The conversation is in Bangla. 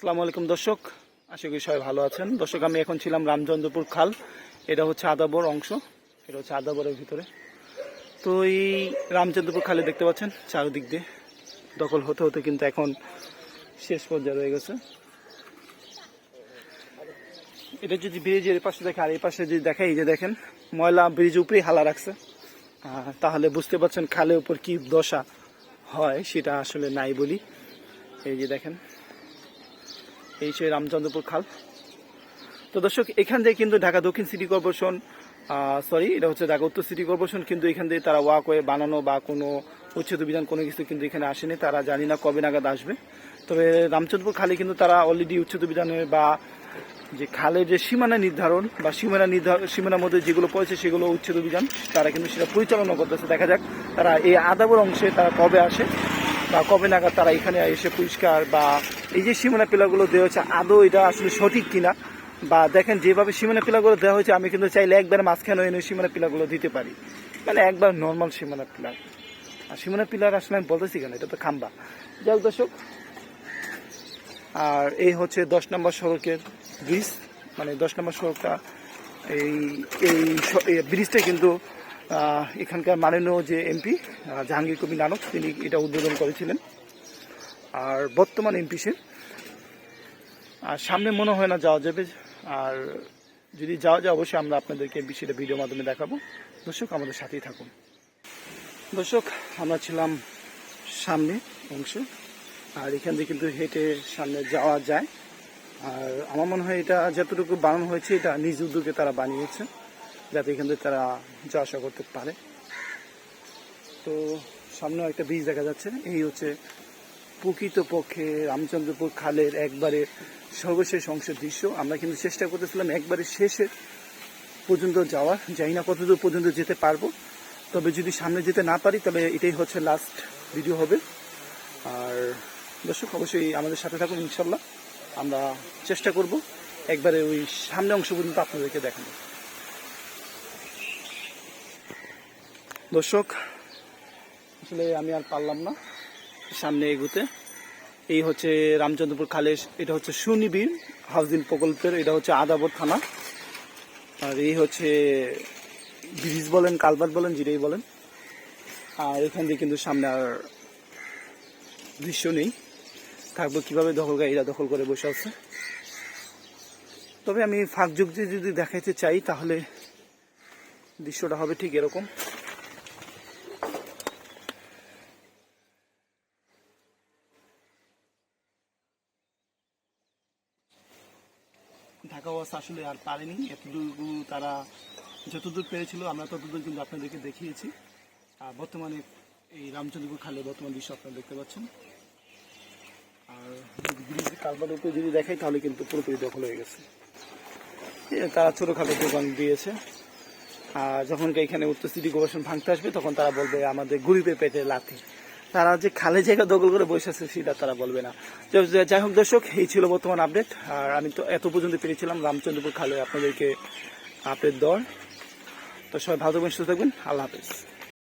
আসসালামু আলাইকুম দর্শক। আশা করি সবাই ভালো আছেন। দর্শক, আমি এখন ছিলাম রামচন্দ্রপুর খাল। এটা হচ্ছে আদাবর অংশ। এটা হচ্ছে আদাবরের ভিতরে। তো এই রামচন্দ্রপুর খালে দেখতে পাচ্ছেন, চারিদিক দিয়ে দখল হতে হতে কিন্তু এখন শেষ পর্যায়ে রয়ে গেছে। এটা যদি ব্রিজের পাশে দেখে, আর এই পাশে যদি দেখে, এই যে দেখেন, ময়লা ব্রিজ উপরেই হালা রাখছে। তাহলে বুঝতে পারছেন খালের উপর কি দশা হয়, সেটা আসলে নাই বলি। এই যে দেখেন এই সেই রামচন্দ্রপুর খাল। তো দর্শক, এখান থেকে কিন্তু ঢাকা দক্ষিণ সিটি কর্পোরেশন সরি এটা হচ্ছে ঢাকা উত্তর সিটি কর্পোরেশন, কিন্তু এখান থেকে তারা ওয়াকওয়ে বানানো বা কোনো উচ্ছেদ অভিযান, কোনো কিছু কিন্তু এখানে আসেনি। তারা জানি না কবে নাগাদ আসবে। তবে রামচন্দ্রপুর খালে কিন্তু তারা অলরেডি উচ্ছেদ অভিযানে বা যে খালের যে সীমানা নির্ধারণ বা সীমানা নির্ধারণ সীমানার মধ্যে যেগুলো পড়েছে সেগুলো উচ্ছেদ অভিযান, তারা কিন্তু সেটা পরিচালনা করতেছে। দেখা যাক তারা এই আদাবর অংশে তারা কবে আসে বা কবে নাগাদ তারা এখানে এসে পরিষ্কার বা এই যে সীমানা পিলারগুলো দেওয়া হচ্ছে আদৌ এটা আসলে সঠিক কিনা? বা দেখেন, যেভাবে সীমানা পিলারগুলো দেওয়া হয়েছে, আমি কিন্তু চাইলে একবার মাঝখানে এনে সীমানা পিলারগুলো দিতে পারি। মানে একবার নর্মাল সীমানা পিলার। আর সীমানা পিলার আসলে আমি বলতেছি কেন? এটা তো খাম্বা। যাই হোক দর্শক, আর এই হচ্ছে দশ নম্বর সড়কের ব্রিজ মানে দশ নম্বর সড়কটা, এই এই ব্রিজটা কিন্তু এখানকার মাননীয় যে এমপি জাহাঙ্গীর কবি নানক, তিনি এটা উদ্বোধন করেছিলেন। আর বর্তমান এমপি সে আর সামনে মনে হয় না যাওয়া যাবে। আর যদি যাওয়া যায়, অবশ্যই আমরা আপনাদেরকে বিষয়টা ভিডিওর মাধ্যমে দেখাবো। দর্শক, আমাদের সাথেই থাকুন। দর্শক, আমরা ছিলাম সামনে অংশে। আর এখান থেকে কিন্তু হেঁটে সামনে যাওয়া যায়। আর আমার মনে হয় এটা যতটুকু বানানো হয়েছে, এটা নিজ উদ্যোগে তারা বানিয়েছে, যাতে এখান থেকে তারা যাওয়া আসা করতে পারে। তো সামনেও একটা ব্রিজ দেখা যাচ্ছে। এই হচ্ছে প্রকৃতপক্ষে রামচন্দ্রপুর খালের একবারে সর্বশেষ অংশের দৃশ্য। আমরা কিন্তু চেষ্টা করতেছিলাম একবারে শেষে পর্যন্ত যাওয়ার। জানি না কতদূর পর্যন্ত যেতে পারব। তবে যদি সামনে যেতে না পারি, তবে এটাই হচ্ছে লাস্ট ভিডিও হবে। আর দর্শক, অবশ্যই আমাদের সাথে থাকুন ইনশাল্লাহ আমরা চেষ্টা করব একবারে ওই সামনে অংশ পর্যন্ত আপনাদেরকে দেখানো দর্শক, আসলে আমি আর পারলাম না। সামনে এগুতে। এই হচ্ছে রামচন্দ্রপুর খালে এটা হচ্ছে সুনিবির হাউজিং প্রকল্পের, এটা হচ্ছে আদাবর থানা। আর এই হচ্ছে ব্রিজ বলেন কালবাট বলেন যেটাই বলেন। আর এখান দিয়ে কিন্তু সামনে আর দৃশ্য নেই। থাকব কীভাবে কীভাবে দখলকারীরা দখল করে বসে আছে। তবে আমি ফাঁক যুগ যদি দেখাইতে চাই, তাহলে দৃশ্যটা হবে ঠিক এরকম। ঢাকা অবস্থা আসলে আর পারেনি। এতটুকু তারা যতদূর পেরেছিল, আমরা ততদূর কিন্তু আপনাদেরকে দেখিয়েছি। আর বর্তমানে এই রামচন্দ্রপুর খালে বর্তমান দৃশ্য আপনারা দেখতে পাচ্ছেন। আর ব্রিজ কালবার উপরে যদি দেখাই, তাহলে কিন্তু পুরোপুরি দখল হয়ে গেছে। তারা ছোটোখাটো দোকান দিয়েছে। আর যখন এখানে উত্তর সিটি গবেষণ ভাঙতে আসবে, তখন তারা বলবে, আমাদের গরিবের পেটে লাথি। তারা যে খালি জায়গা দখল করে বসে আছে, সেটা তারা বলবে না। যাই হোক দর্শক, এই ছিল বর্তমান আপডেট আর আমি তো এত পর্যন্ত পেরেছিলাম, রামচন্দ্রপুর খালে আপনাদেরকে আপডেট দর তো সবাই ভালো থাকবেন, সুস্থ থাকবেন। আল্লাহ হাফেজ।